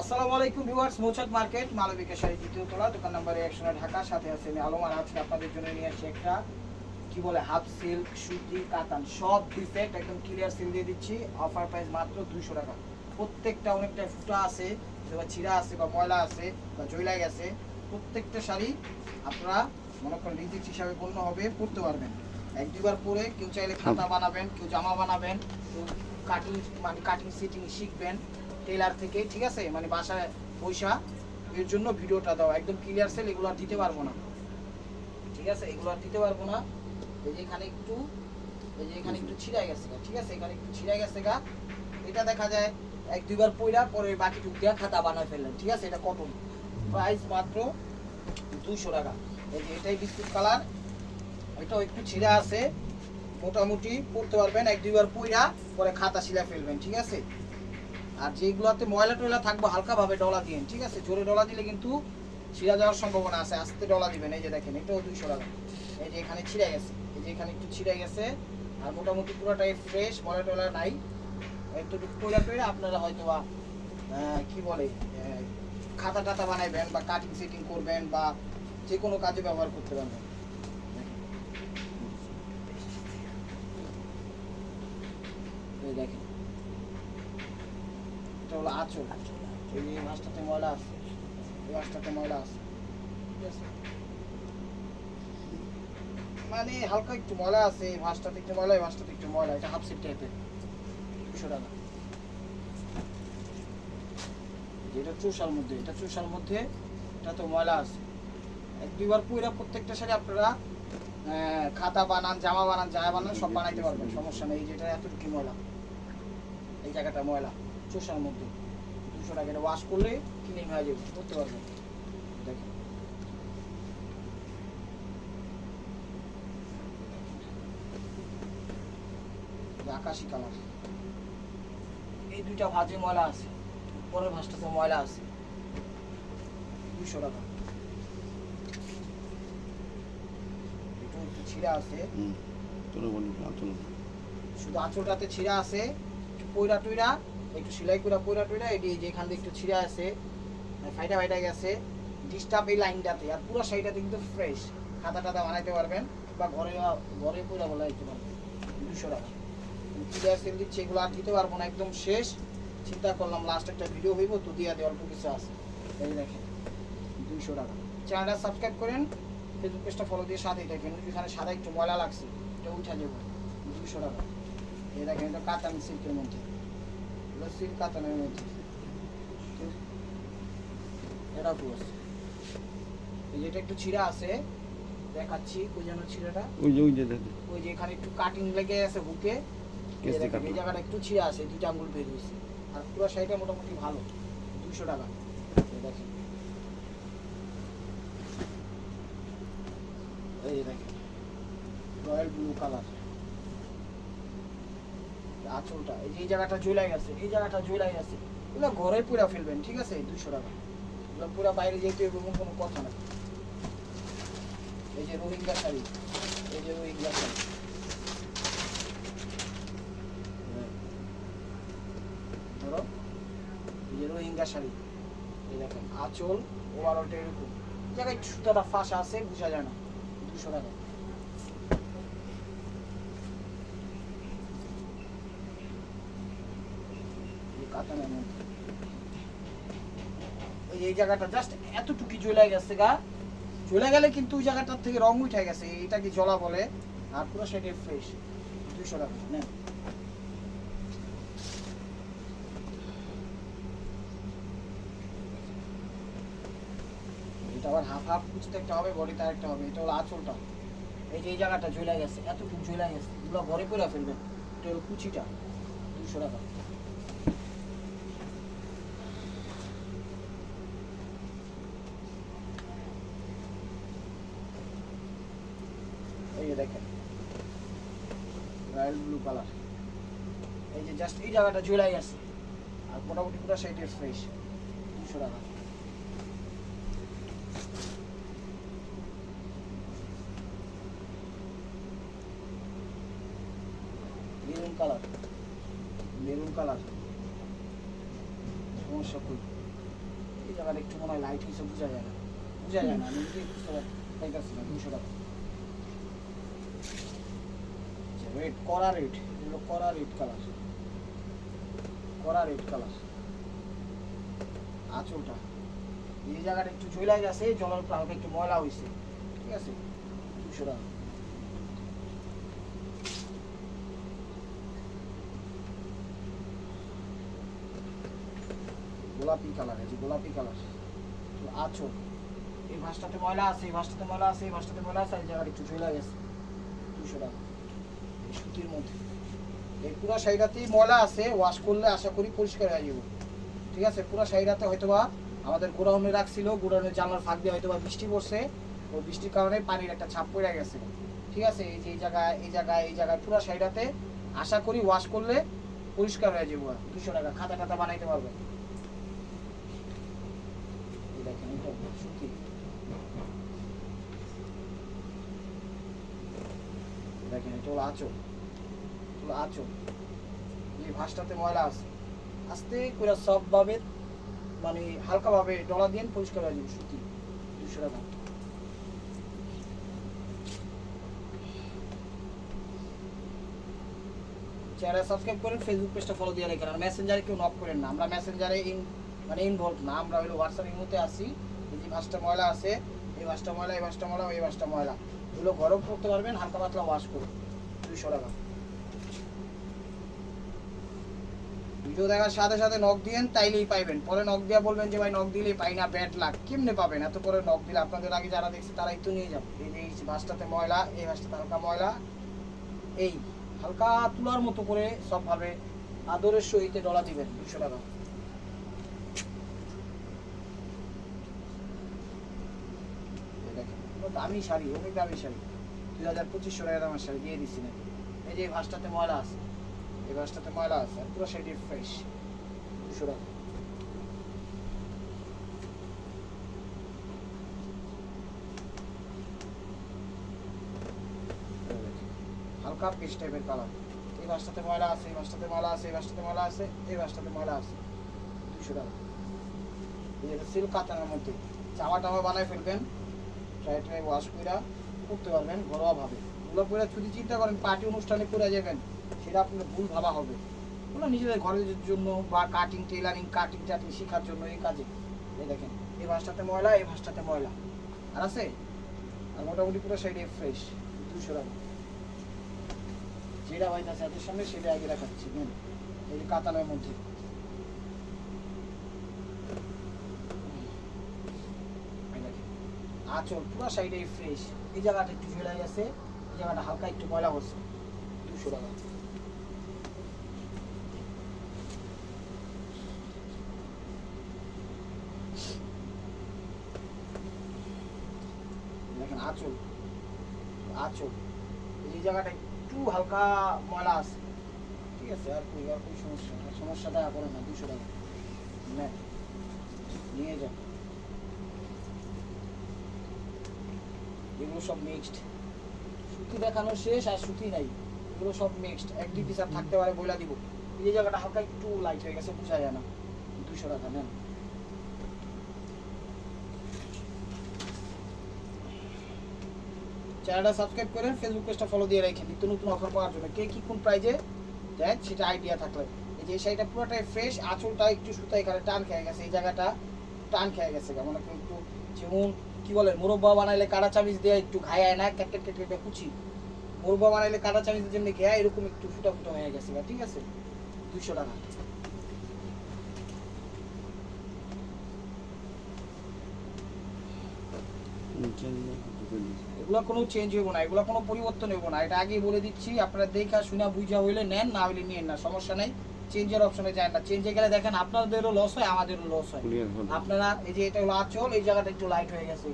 আসসালামু আলাইকুম viewers Mouchak market Malabika sari দ্বিতীয় তলা দোকান নাম্বার একশো নয় ঢাকা সাথে আছে আমি আলম আর আজকে আপনাদের জন্য নিয়ে আসছি একটা কি বলে হাফ সিল্ক সুতি কাতান সব ডিফেক্ট একদম ক্লিয়ার সিল দিয়ে দিচ্ছি অফার প্রাইস মাত্র দুশো টাকা। প্রত্যেকটা অনেকটা ফুটা আছে অথবা ছিঁড়া আছে বা ময়লা আছে বা জয়লা গেছে প্রত্যেকটা শাড়ি আপনারা মনে করেন রিজিট হিসাবে গণ্য হবে পরতে পারবেন। এক দুবার পরে কেউ চাইলে খাতা বানাবেন কেউ জামা বানাবেন কেউ কাটিং মানে কাটিং সিটিং শিখবেন। টেলার থেকে, ঠিক আছে? মানে বাসায় পয়সা, এর জন্য ভিডিওটা দাও। একদম ক্লিয়ার সেল এগুলো আর দিতে পারব না। ঠিক আছে? এগুলো আর দিতে পারব না। এই যে এখানে একটু, এই যে এখানে একটু ছিঁড়াই গেছে ঠিক আছে? এখানে একটু ছিঁড়াই গেছে গা। এটা দেখা যায়, এক দুইবার পইরা পরে বাকি টুক দিয়া খাতা বানায় ফেললেন, ঠিক আছে? এটা কটন প্রাইস মাত্র দুশো টাকা। এই যে এটাই বিস্কুট কালার এটাও একটু ছিঁড়া আছে। মোটামুটি পড়তে পারবেন, এক দুইবার পইরা পরে খাতা শিলা ফেলবেন, ঠিক আছে? আর যেগুলোতে ময়লা টয়লা থাকব, হালকাভাবে ডলা দিন ঠিক আছে? জোরে ডলা দিলে কিন্তু ছিঁড়া যাওয়ার সম্ভাবনা আছে। আস্তে ডলা দিবেন, এই যে দেখেন, এটাও দুইশো টাকা। এই যে এখানে ছিঁড়ে গেছে, এই যে এখানে একটু ছিঁড়ে গেছে, আর মোটামুটি পুরোটাই ফ্রেশ ময়লা টয়লা নাই। একটু টয়লা টয়লা আপনারা হয়তো বা কি বলে খাতা টাতা বানাইবেন বা কাটিং সেটিং করবেন বা যে কোনো কাজে ব্যবহার করতে পারবেন। দেখেন হলো আঁচল। এই মাছটাতে ময়লা আছে। এই মাছটাতে ময়লা আছে। মানে হালকা একটু ময়লা আছে, এই মাছটাতে একটু ময়লা, এই মাছটাতে একটু ময়লা, এটা হাফ সেট টাইপের দুশো টাকা। যেটা চুষার মধ্যে, এটা চুষার মধ্যে এটা তো ময়লা আছে। এক, দুইবার পুরা প্রত্যেকটা শাড়ি আপনারা খাতা বানান, জামা বানান জামা বানান, সব বানাইতে পারবেন, সমস্যা নেই। যেটা এতটুকু ময়লা, এই জায়গাটা ময়লা। চোষার মধ্যে। দুশো টাকা এটা ওয়াশ করলে ক্লিন হয়ে যাবে করতে পারবেন দেখেন। আকাশি কালার এই দুইটা ভাজে ময়লা আছে। পরের ভাজটাতে ময়লা আছে। দুশো টাকা ছিঁড়া আছে। শুধু আঁচলটাতে ছিঁড়া আছে। পয়রা টইরা একটু সেলাই করা পয়রা টইরা এটি যেখান থেকে একটু ছিঁড়া আছে আর ফাইটা ফাইটা গেছে ডিস্টার্ব এই লাইনটাতে আর পুরো শাড়িটাতে কিন্তু ফ্রেশ খাতা টাতা বানাইতে পারবেন, বা ঘরে ঘরে পয়রা বলা দিতে পারবেন। দুশো টাকা। ক্লিয়ার সেল দিচ্ছি, এগুলো আর দিতে পারব না, একদম শেষ। চিন্তা করলাম লাস্ট একটা ভিডিও হইব, তো দিয়া দিয়ে অল্প কিছু আছে। এই দেখেন দুইশো টাকা। চ্যানেলটা সাবস্ক্রাইব করেন ফেসবুক পেজটা ফলো দিয়ে সাথেই থাকেন এখানে সাদা একটু ময়লা লাগছে, এটা উঠা যাবে। দুশো টাকা। এই দেখেন, এটা কাতান সিল্কের মধ্যে। সিল্ক কাতানের মধ্যে? এটা পুরো এই যেটা একটু ছিঁড়া আছে দেখাচ্ছি ওই যেন ছিঁড়াটা। ওই যে ওই যে ওই যে এখানে একটু কাটিং লেগে আছে বুকে। এই জায়গাটা একটু ছিঁড়া আছে দুইটা আঙ্গুল বের হয়েছে। আর পুরো শাড়িটা মোটামুটি ভালো দুশো টাকা। দেখেন। এই দেখেন রয়্যাল ব্লু কালার আঁচলটা, এই যে এই জায়গাটা জ্বলাই গেছে এই জায়গাটা জ্বলাই গেছে এগুলো ঘরে পুরা ফেলবেন, ঠিক আছে? দুশো টাকা। এগুলো পুরা বাইরে যেতে এমন কোনো কথা না এই যে রোহিঙ্গা শাড়ি, এই যে রোহিঙ্গা শাড়ি। ধরো, এই যে রোহিঙ্গা শাড়ি, এই দেখেন, আঁচল ওভারঅলটা এরকম। জায়গায় সুতাটা ফাঁসা আছে, বোঝা যায় না দুশো টাকা। জ্বলে জ্বলে গেলে কিন্তু ওই জায়গাটার থেকে রং উঠে গেছে জলা বলে। আর পুরো সেটা ফ্রেশ টাকা এটা আবার হাফ হাফ কুচতে একটা হবে, বডিতে একটা হবে, এটা হলো আঁচলটা। এই যে এই জায়গাটা ঝুলে গেছে, এতটুকু ঝুলে গেছে, এগুলো ঘরে করে ফেলবেন, এটা হলো কুচিটা, দুশো টাকা এই যে দেখেন রয়্যাল ব্লু কালার এই যে জাস্ট এই জায়গাটা ঝুলে গেছে আর মোটামুটি পুরো সাইডে ফ্রেশ দুশো টাকা। Maroon colour. Maroon colour. সমস্যা খুব। এই জায়গাটা একটু মনে হয় লাইট হিসেবে বোঝা যায় না। বোঝা যায় না। আমি বুঝতে পারতেছি না। দুশো টাকা। রেড কড়া রেড এগুলো কড়া রেড কালার কড়া রেড কালার আঁচলটা। এই জায়গাটা একটু চলে গেছে, জলের হালকা একটু ময়লা হয়েছে ঠিক আছে? দুশো টাকা। গোলাপি কালার আছে গোলাপি কালার আছো এই ভাঁজটাতে ময়লা আছে, এই ভাঁজটাতে ময়লা আছে, এই ভাঁজটাতে ময়লা আছে, এই জায়গাটা একটু চলে গেছে। দুশো টাকা। এই সুতির মধ্যে। এই পুরো শাড়িটাতেই ময়লা আছে ওয়াশ করলে আশা করি পরিষ্কার হয়ে যাবে। ঠিক আছে, পুরো শাড়িটাতে হয়তোবা আমাদের গোডাউনে রাখছিল, গোডাউনের জানলার ফাঁক দিয়ে হয়তোবা বৃষ্টি পড়ছে। ওই বৃষ্টির কারণে পানির একটা ছাপ পড়ে গেছে। ঠিক আছে, এই যে এই জায়গায় এই জায়গায় এই জায়গায় পুরো শাড়িটাতে আশা করি ওয়াশ করলে পরিষ্কার হয়ে যাব। দুশো টাকা, খাতা খাতা বানাইতে পারবে। দেখেন এটা এটা হলো আঁচল এটা এই ভাঁজটাতে ময়লা আছে। আস্তে করে সবভাবে মানে হালকাভাবে ডলা দিয়ে পরিষ্কার হয়ে যাবে সুতি। দুশো টাকা। চ্যানেল সাবস্ক্রাইব করেন ফেসবুক পেজটা ফলো দিয়ে রাখেন। আর মেসেঞ্জারে কেউ নক করেন না। আমরা মেসেঞ্জারে ইন মানে ইনভলভ না। আমরা হলো হোয়াটসঅ্যাপ ইমোতে আসি এই যে ভাঁজটা ময়লা আছে, এই ভাঁজটা ময়লা, এই ভাঁজটা ময়লা, এই ভাঁজটা ময়লা। এগুলো গরম করতে পারবেন, হালকা পাতলা ওয়াশ করে দুইশো টাকা ভিডিও দেখার সাথে সাথে নক দিয়েন, তাইলেই পাইবেন। পরে নক দিয়ে বলবেন যে, ভাই নক দিলেই পাই না লাগ কেমনে পাবেন? এত নক দিলে আপনাদের আগে যারা দেখছে নিয়ে যাবে এই যে, এই ভাঁজটাতে ময়লা, এই ভাঁজটাতে হালকা ময়লা। এই, হালকা তুলার মতো করে সবভাবে আদরের সহিতে ডলা দিবেন দুশো টাকা। দামি শাড়ি, অনেক দামি শাড়ি। দুই হাজার পঁচিশশো টাকা দামের শাড়ি দিয়ে দিচ্ছি না এই যে এই ভাঁজটাতে ময়লা আছে। এই ভাঁজটাতে ময়লা আছে পুরো শাড়ি ফ্রেশ দুশো টাকা হালকা পিস টাইপের কালার এই ভাঁজটাতে ময়লা আছে, এই ভাঁজটাতে ময়লা আছে, এই ভাঁজটাতে ময়লা আছে, এই ভাঁজটাতে ময়লা আছে। দুশো টাকা এই যে সিল্ক কাতানের মধ্যে। জামা টামা বানায় ফেলবেন ট্রাই ট্রাই ওয়াশ কইরা করতে পারবেন ঘরোয়াভাবে। করে যদি চিন্তা করেন পার্টি অনুষ্ঠানে করে যাবেন, সেটা আপনার ভুল ভাবা হবে। ওগুলো নিজেদের ঘরের জন্য বা কাটিং টেলারিং কাটিং টাটিং শেখার জন্য এই কাজে। এই দেখেন এই ভাঁজটাতে ময়লা এই ভাঁজটাতে ময়লা। আর আছে? আর মোটামুটি পুরো সাইডে ফ্রেশ দুশো টাকা যেটা বাইতে আছে হাতের সামনে সেটা আগে রাখাচ্ছি এই যে কাতানের মধ্যে। আঁচল পুরো সাইডে ফ্রেশ এই জায়গাটা একটু ঝেড়ে গেছে জায়গাটা হালকা একটু ময়লা হচ্ছে দুশো টাকা। দেখেন আঁচল আঁচল। এই জায়গাটা একটু হালকা ময়লা আছে, ঠিক আছে, আর কই আর কই সমস্যা সমস্যা দেখা করে না, দুশো টাকা। নেন, নিয়ে যান। এগুলো সব মিক্সড সুতি দেখানো শেষ আর সুতি নাই। এগুলো সব মিক্সড এক দুই পিস থাকতে পারে বইলা দিব। এই যে জায়গাটা হালকা একটু লাইট হয়ে গেছে, বোঝা যায় না। দুশো টাকা, নেন। চ্যানেলটা সাবস্ক্রাইব করেন ফেসবুক পেজটা ফলো দিয়ে রাখেন। নিত্য নতুন অফার পাওয়ার জন্য। কে কি কোন প্রাইজে দেয় সেটা আইডিয়া থাকলে। এই যে শাড়িটা পুরোটাই ফ্রেশ আঁচলটা একটু সুতা এখানে টান খেয়ে গেছে। এই জায়গাটা টান খেয়ে গেছে কেমন একটু যেমন কি বলে, মুরব্বা বানাইলে কাটা চামিচ দিয়ে একটু ঘায়ায় না, ক্যাট ক্যাট ক্যাট কুচি। মুরব্বা বানাইলে কাটা চামিচ যেমনি ঘেয়া, এরকম একটু ফুটা ফুটা হয়ে গেছে ঠিক আছে? দুশো টাকা। এগুলো কোনো চেঞ্জ হইব না, এগুলো কোনো পরিবর্তন হইব না। এটা আগেই বলে দিচ্ছি, আপনারা দেখা শুনে বুঝা হইলে নেন, না হইলে নিয়েন না, সমস্যা নাই। চেঞ্জের অপশনে যায় না। চেঞ্জে গেলে দেখেন আপনাদেরও লস হয় আমাদেরও লস হয়। আপনারা এই যে এটা হলো আঁচল এই জায়গাটা একটু লাইট হয়ে গেছে।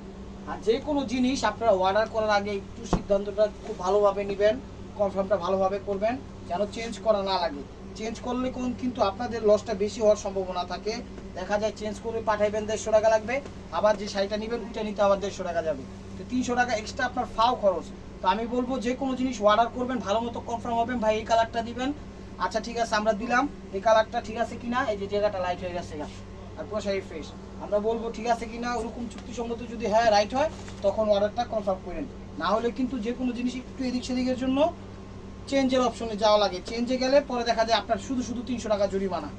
আর যে কোনো জিনিস আপনারা অর্ডার করার আগে একটু সিদ্ধান্তটা খুব ভালোভাবে নেবেন কনফার্মটা ভালোভাবে করবেন যেন চেঞ্জ করা না লাগে। চেঞ্জ করলে কোন কিন্তু আপনাদের লসটা বেশি হওয়ার সম্ভাবনা থাকে। দেখা যায় চেঞ্জ করে পাঠাইবেন দেড়শো টাকা লাগবে আবার যে শাড়িটা নেবেন ওইটা নিতে আবার দেড়শো টাকা যাবে। তো তিনশো টাকা এক্সট্রা আপনার ফাও খরচ। তো আমি বলব যে কোনো জিনিস অর্ডার করবেন ভালো মতো কনফার্ম হবেন ভাই এই কালারটা দিবেন। আচ্ছা ঠিক আছে, আমরা দিলাম। এই কালারটা ঠিক আছে কিনা? এই যে জায়গাটা লাইট হয়ে গেছে। আর পুরো শাড়ি ফ্রেশ আমরা বলব ঠিক আছে কি না ওরকম চুক্তিসঙ্গত যদি হ্যাঁ রাইট হয়, তখন অর্ডারটা কনফার্ম করেন না হলে কিন্তু যে কোনো জিনিস একটু এদিক সেদিকের জন্য চেঞ্জের অপশনে যাওয়া লাগে। চেঞ্জে গেলে পরে দেখা যায় আপনার শুধু শুধু তিনশো টাকা জরিমানা।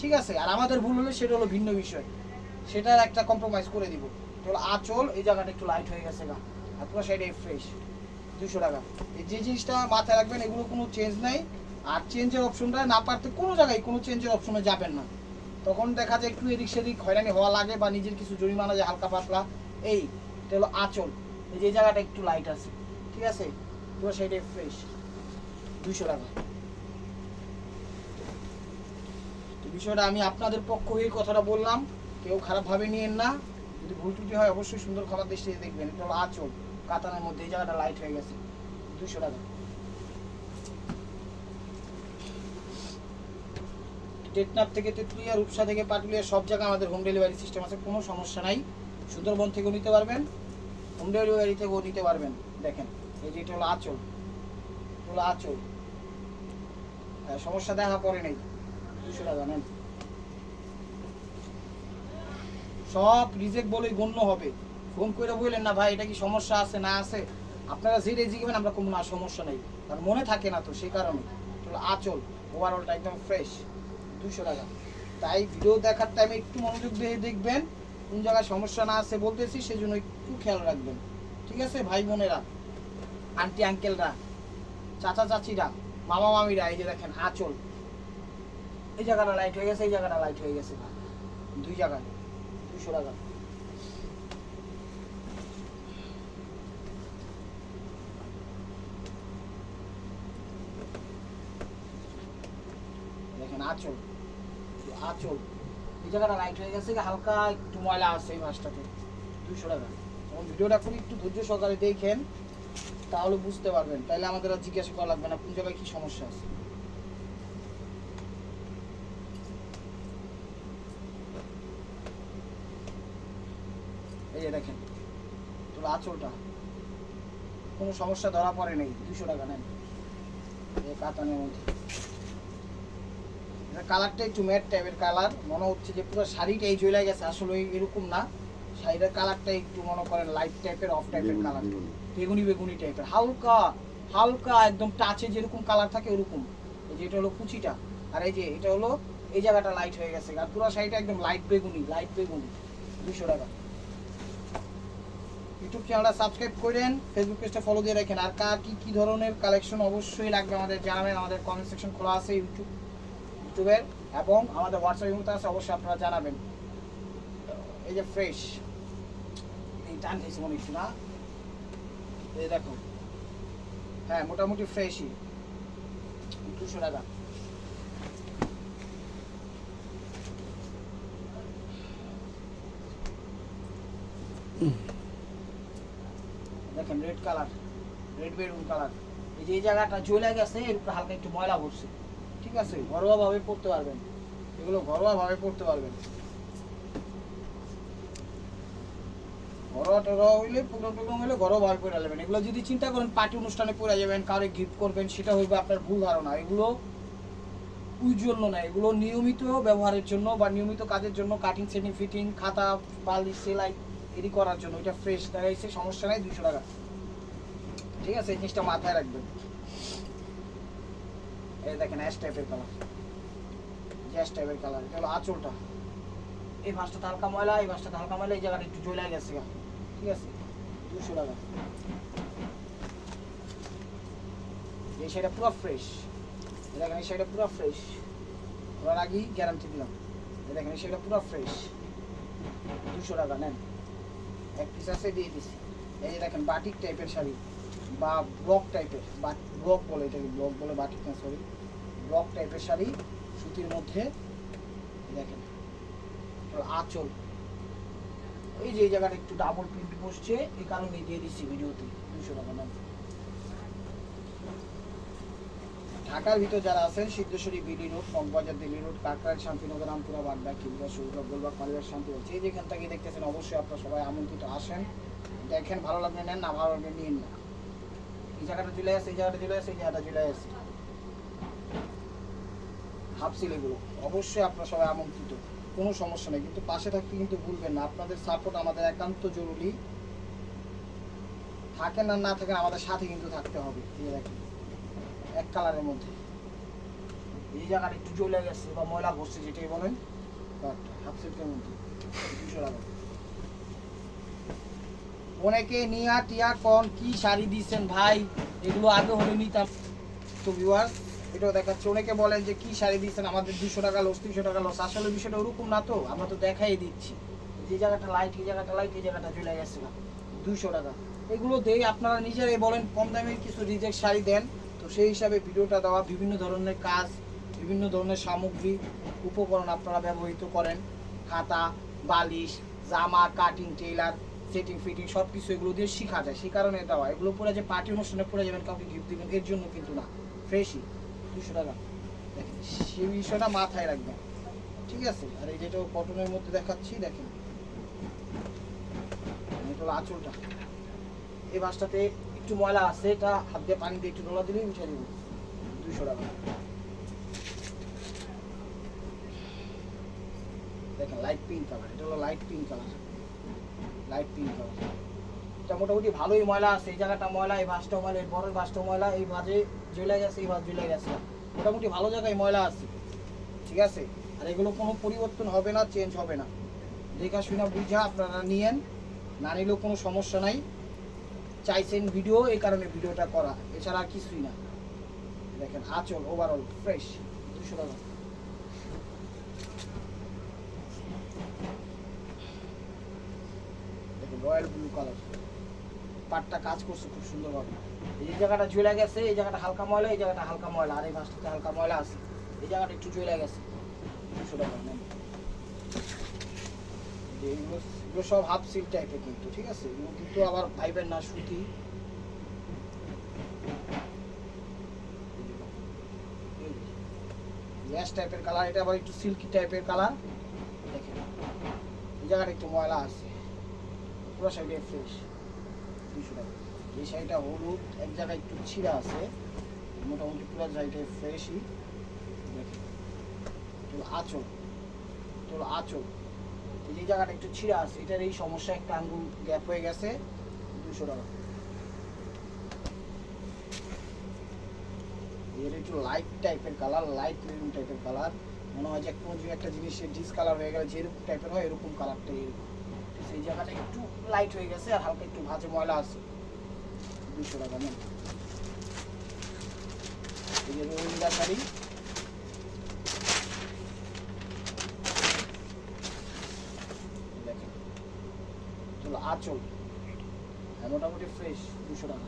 ঠিক আছে? আর আমাদের ভুল হলে সেটা হলো ভিন্ন বিষয়। সেটার একটা কম্প্রোমাইজ করে দিব। তো আঁচল এই জায়গাটা একটু লাইট হয়ে গেছে গা। আর পুরো সাইডে ফ্রেশ দুশো টাকা। এই যে জিনিসটা মাথায় রাখবেন, এগুলো কোনো চেঞ্জ নাই। আর চেঞ্জের অপশনটা না পারতে কোনো জায়গায় কোনো চেঞ্জের অপশনে যাবেন না। তখন দেখা যায় একটু এদিক সেদিক হয়রানি হওয়া লাগে বা নিজের কিছু জরিমানা যায় হালকা পাতলা, এই এটা হলো আঁচল। এই যে জায়গাটা একটু লাইট আছে, ঠিক আছে? পুরো সাইডে ফ্রেশ দুশো টাকা। তো বিষয়টা আমি আপনাদের পক্ষ হয়ে কথাটা বললাম। কেউ খারাপভাবে নিয়েন না। যদি ভুল ত্রুটি হয়, অবশ্যই সুন্দর খাবার দৃষ্টিতে দেখবেন। এটা হলো আঁচল। কাতানের মধ্যে এই জায়গাটা লাইট হয়ে গেছে। দুশো টাকা। টেকনাফ থেকে তেঁতুলিয়া রূপসা থেকে পাটুলিয়া সব জায়গায় আমাদের হোম ডেলিভারি সিস্টেম আছে কোনো সমস্যা নাই। সুন্দরবন থেকেও নিতে পারবেন হোম ডেলিভারি থেকেও নিতে পারবেন। দেখেন এই যে এটা হলো আঁচল এটা হলো আঁচল। হ্যাঁ, সমস্যা দেখা পড়ে নেই। দুশো টাকা নেন। সব রিজেক্ট বলেই গণ্য হবে। ফোন করে বললেন না ভাই এটা কি সমস্যা আছে না আছে? আপনারা যেটাই জিগবেন আমরা কোনো না সমস্যা নেই। কারণ মনে থাকে না তো সেই কারণে। আঁচল ওভারঅলটা একদম ফ্রেশ দুশো টাকা। তাই ভিডিও দেখার টাইমে একটু মনোযোগ দিয়ে দেখবেন, কোন জায়গায় সমস্যা না আছে বলতেছি, সেজন্য একটু খেয়াল রাখবেন। ঠিক আছে, ভাই বোনেরা আন্টি আঙ্কেলরা চাচা, চাচিরা, মামা, মামিরা, এই যে দেখেন, আঁচল। এই জায়গাটা লাইট হয়ে গেছে, এই জায়গাটা লাইট হয়ে গেছে। দুই জায়গায় দুশো টাকা। দেখেন, আঁচল। আঁচল। এই জায়গাটা লাইট হয়ে গেছে, হালকা একটু ময়লা আছে এই মাছটাতে দুশো টাকা। এবং ভিডিওটা খুব একটু ধৈর্য সহকারে দেখেন, তাহলে বুঝতে পারবেন। তাহলে আমাদের আর জিজ্ঞাসা করা লাগবে না, কোন জায়গায় কি সমস্যা আছে। এই দেখেন, তোর আঁচলটা। কোনো সমস্যা ধরা পড়ে নেই দুশো টাকা নেন। এই কাতানের মধ্যে। কালারটা একটু ম্যাট টাইপের কালার। মনে হচ্ছে যে পুরো শাড়িটাই জ্বলে গেছে আসলে এরকম না। শাড়িটার কালারটা একটু মনে করেন লাইট টাইপের অফ টাইপের কালার। বেগুনি। বেগুনি বেগুনি টাইপের হালকা হালকা একদম টাচে যেরকম কালার থাকে ওরকম। এই যে এটা হলো কুচিটা। আর এই যে এটা হলো এই জায়গাটা লাইট হয়ে গেছে। আর পুরো শাড়িটা একদম লাইট বেগুনি লাইট বেগুনি। দুশো টাকা। ইউটিউব চ্যানেলটা সাবস্ক্রাইব করেন ফেসবুক পেজটা ফলো দিয়ে রাখেন। আর কার কি কী ধরনের কালেকশন অবশ্যই লাগবে আমাদের জানাবেন। আমাদের কমেন্ট সেকশন খোলা আছে ইউটিউব ইউটিউবের এবং আমাদের হোয়াটসঅ্যাপ ইমোতে আছে, অবশ্যই আপনারা জানাবেন। এই যে ফ্রেশ এই টান খেয়েছি মনে একটু না? এই দেখো। হ্যাঁ মোটামুটি ফ্রেশই দুশো টাকা। দেখেন red colour red maroon colour এই যে এই জায়গাটা জ্বলে গেছে, এর উপরে হালকা একটু ময়লা পড়ছে। ঠিক আছে ঘরোয়া ভাবে পড়তে পারবেন। এগুলো ঘরোয়া ভাবে পড়তে পারবেন। ঘরোয়া টরোয়া হইলে প্রোগ্রাম টোগ্রাম হইলে ঘরোয়া ভাবে পড়ে নেবেন। এগুলো যদি চিন্তা করেন, পার্টি অনুষ্ঠানে পড়ে যাবেন কাউকে গিফট করবেন, সেটা হইবে আপনার ভুল ধারণা। এগুলো ওই জন্য না এগুলো নিয়মিত ব্যবহারের জন্য বা নিয়মিত কাজের জন্য কাটিং সেটিং ফিটিং খাতা পালি সেলাই এডি করার জন্য। এটা ফ্রেশ দেখাইছে সমস্যা নাই দুশো টাকা। ঠিক আছে, এই জিনিসটা মাথায় রাখবেন। এই দেখেন অ্যাশ টাইপের কালার অ্যাশ টাইপের কালার এটা হলো আঁচলটা। এই মাছটা হালকা ময়লা, এই মাছটা হালকা ময়লা, এই জায়গাটা একটু জ্বলে গেছে ঠিক আছে? দুশো টাকা। এই শাড়িটা পুরো ফ্রেশ দেখেন, এই শাড়িটা পুরো ফ্রেশ ওনার আগেই গ্যারান্টি দিলাম। দেখেন, এই শাড়িটা পুরো ফ্রেশ দুশো টাকা, নেন। এক পিস আছে, দিয়ে দিছি। এই যে দেখেন বাটিক টাইপের শাড়ি। বা ব্লক টাইপের বা ব্লক বলে এটাকে ব্লক বলে বাটিক না সরি ব্লক টাইপের শাড়ি, সুতির মধ্যে, দেখেন আঁচল। এই যে এই জায়গাটা একটু ডাবল প্রিন্ট বসছে এই কারণে দিয়ে দিচ্ছি ভিডিওতে, দুশো টাকা নেন ঢাকার ভিতর যারা আছেন, Siddheswari, BD road Moghbazar Delhi road Kakrail Shantinagar, Rampura Badda কিংবা সৌরভ গোলবাগ, মালিবাগ, শান্তিপুর, যে যেখান থেকে দেখতেছেন, অবশ্যই আপনারা সবাই আমন্ত্রিত আসেন। দেখেন, ভালো লাগলে নেন, না ভালো লাগলে নিন। না এই জায়গাটা চলে আসে এই জায়গাটা চলে আসে এই জায়গাটা চলে আসে হাফ সিল এগুলো। অবশ্যই আপনারা সবাই আমন্ত্রিত কোনো সমস্যা নেই কিন্তু পাশে থাকতে কিন্তু ভুলবেন না। আপনাদের সাপোর্ট আমাদের একান্ত জরুরি। থাকেন আর না থাকেন আমাদের সাথে কিন্তু থাকতে হবে। এক কালারের মধ্যে। এই জায়গাটা একটু জ্বলে গেছে বা ময়লা বসছে যেটাই বলেন। বাট হাফ সিল্কের মধ্যে। দুশো টাকা অনেকে নিয়া টিয়া কন, কি শাড়ি দিচ্ছেন ভাই? এগুলো আগে হলে নিতাম। তো ভিউয়ার এটাও দেখাচ্ছে। অনেকে বলেন যে, কি শাড়ি দিচ্ছেন আমাদের দুশো টাকা লস তিনশো টাকা লস আসলে বিষয়টা ওরকম না তো, আমরা তো দেখাই দিচ্ছি। যে জায়গাটা লাইট এই জায়গাটা লাইট এই জায়গাটা চলে গেছে না। দুশো টাকা। এগুলো দেই, আপনারা নিজেরাই বলেন, কম দামের কিছু রিজেক্ট শাড়ি দেন। তো সেই হিসাবে ভিডিওটা দেওয়া, বিভিন্ন ধরনের কাজ, বিভিন্ন ধরনের সামগ্রী, উপকরণ আপনারা ব্যবহৃত করেন। খাতা, বালিশ, জামা কাটিং টেইলার সেটিং ফিটিং সব কিছু এগুলো দিয়ে শেখা যায়। সেই কারণে দেওয়া এগুলো পরে যে পার্টি অনুষ্ঠানে পরে যাবেন, কাউকে গিফট দিবেন, এর জন্য কিন্তু না। ফ্রেশই দুশো টাকা। দেখেন, সেই বিষয়টা মাথায় রাখবেন। ঠিক আছে? আর এই যেটা কটনের মধ্যে দেখাচ্ছি, দেখেন। এটা হলো আঁচলটা। এই বাসটাতে একটু ময়লা আছে, এটা হাত দিয়ে পানি দিয়ে একটু ডোলা দিলেই উঠে দিব। দুশো টাকা। দেখেন লাইট পিঙ্ক কালার এটা হলো light pink colour light pink colour মোটামুটি ভালোই ময়লা আছে। এই জায়গাটা ময়লা, এই বাসটা ময়লা, এই বড় বাসটা ময়লা, এই বাজে জ্বলে গেছে, এই বাস জ্বলে গেছে। মোটামুটি ভালো জায়গায় ময়লা আছে। ঠিক আছে? আর এগুলো কোনো পরিবর্তন হবে না চেঞ্জ হবে না। দেখা শুনে বুঝা আপনারা নিয়েন। না নিলেও কোনো সমস্যা নাই। চাইছেন ভিডিও এই কারণে ভিডিওটা করা। এছাড়া কিছুই না। দেখেন, আচল ওভারঅল ফ্রেশ দুশো টাকা। Royal blue colour. পাটটা কাজ করছে খুব সুন্দরভাবে। এই জায়গাটা জ্বলে গেছে, এই জায়গাটা হালকা ময়লা, এই জায়গাটা হালকা ময়লা। আর এই মাছটাতে হালকা ময়লা আছে। এই জায়গাটা একটু জ্বলে গেছে। দুশো টাকা এগুলো সব হাফ সিল টাইপের কিন্তু, ঠিক আছে? এগুলো কিন্তু আবার ভাইবেন না সুতি গ্যাস টাইপের কালার এটা আবার একটু সিল্কি টাইপের কালার দেখেন। এই জায়গাটা একটু ময়লা আছে। পুরো সাইডে ফ্রেশ দুশো টাকা। এই শাড়িটা হলুদ, এক জায়গায় একটু ছিঁড়া আছে। মোটামুটি পুরো সাইডে ফ্রেশই হলো আঁচল হলো আঁচল। যে জায়গাটা একটু ছিঁড়া আছে, এটার এই সমস্যা একটা আঙ্গুল গ্যাপ হয়ে গেছে দুশো টাকা। এর একটু লাইট টাইপের কালার লাইট মেরুন টাইপের কালার মনে হয় যে কোনো একটা জিনিসের ডিস কালার হয়ে গেলে যেরকম টাইপের হয়, এরকম কালারটা এরকম। সেই জায়গাটা একটু লাইট হয়ে গেছে আর হালকা একটু ভাজে ময়লা আছে। দুশো টাকা নেন। রোহিঙ্গা হ্যাঁ মোটামুটি ফ্রেশ দুশো টাকা।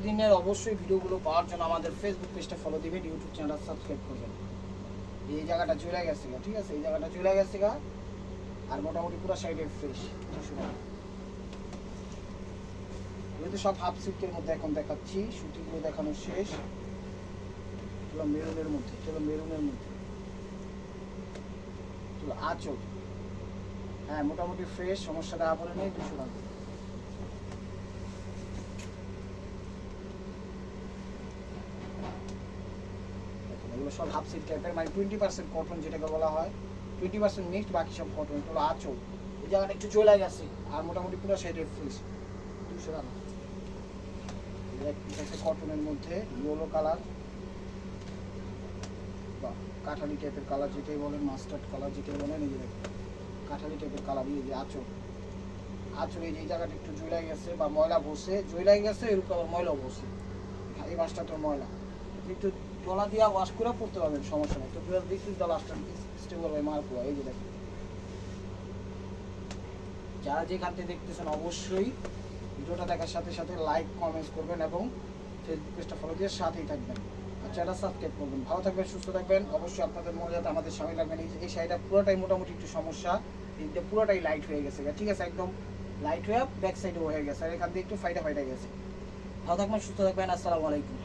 প্রতিদিনের অবশ্যই ভিডিওগুলো পাওয়ার জন্য আমাদের ফেসবুক পেজটা ফলো দিবেন ইউটিউব চ্যানেলটা সাবস্ক্রাইব করবেন এই জায়গাটা চলে গেছে ঠিক আছে? এই জায়গাটা চলে গেছে আর মোটামুটি পুরো সাইডে ফ্রেশ এগুলো সব হাফ সিল্কের মধ্যে এখন দেখাচ্ছি শুটিংগুলো দেখানো শেষ। এগুলো মেরুনের মধ্যে চলো মেরুনের মধ্যে। চলো আচল হ্যাঁ মোটামুটি ফ্রেশ সমস্যাটা আপরে নেই দুশো টাকা দেখুন, এগুলো সব হাফ সিল্ক টাইপের মানে টোয়েন্টি পার্সেন্ট কটন যেটাকে বলা হয় টোয়েন্টি পার্সেন্ট মিক্সড বাকি সব কটন এগুলো আচল। এই জায়গাটা একটু চলে গেছে, আর মোটামুটি পুরো সাইডের ফ্রেশ দুশো টাকা কটনের মধ্যে ইয়েলো কালার বা কাঠালি টাইপের কালার যেটাই বলেন মাস্টার্ড কালার যেটাই বলেন, এই কাঠালি টাইপের কালার এই যে আচল। আচল এই যে জায়গাটা একটু জুলাই গেছে, বা ময়লা বসে জুলাই গেছে এরকম ময়লা বসে। এই মাছটা তো ময়লা। আপনি ডলা দিয়া ওয়াশ করে পড়তে পারবেন, সমস্যা নেই। তো this is the last stable by মার্কুয়া এই যে দেখুন। যারা যেখান থেকে দেখতেছেন, অবশ্যই ভিডিওটা দেখার সাথে সাথে লাইক কমেন্টস করবেন এবং ফেসবুক পেজটা ফলো দিয়ে সাথেই থাকবেন। আর চ্যানেলটা সাবস্ক্রাইব করবেন, ভালো থাকবেন, সুস্থ থাকবেন। অবশ্যই আপনাদের মনে যাতে আমাদের সামনে রাখবেন এই শাড়িটা পুরোটাই মোটামুটি একটু সমস্যা। এইটা পুরোটাই লাইট হয়ে গেছে, ঠিক আছে? একদম লাইট হয়ে ব্যাক সাইডে হয়ে গেছে, আর এখান দিয়ে একটু ফাইটা ফাইটা গেছে। ভালো থাকবেন, সুস্থ থাকবেন, আসসালামু আলাইকুম।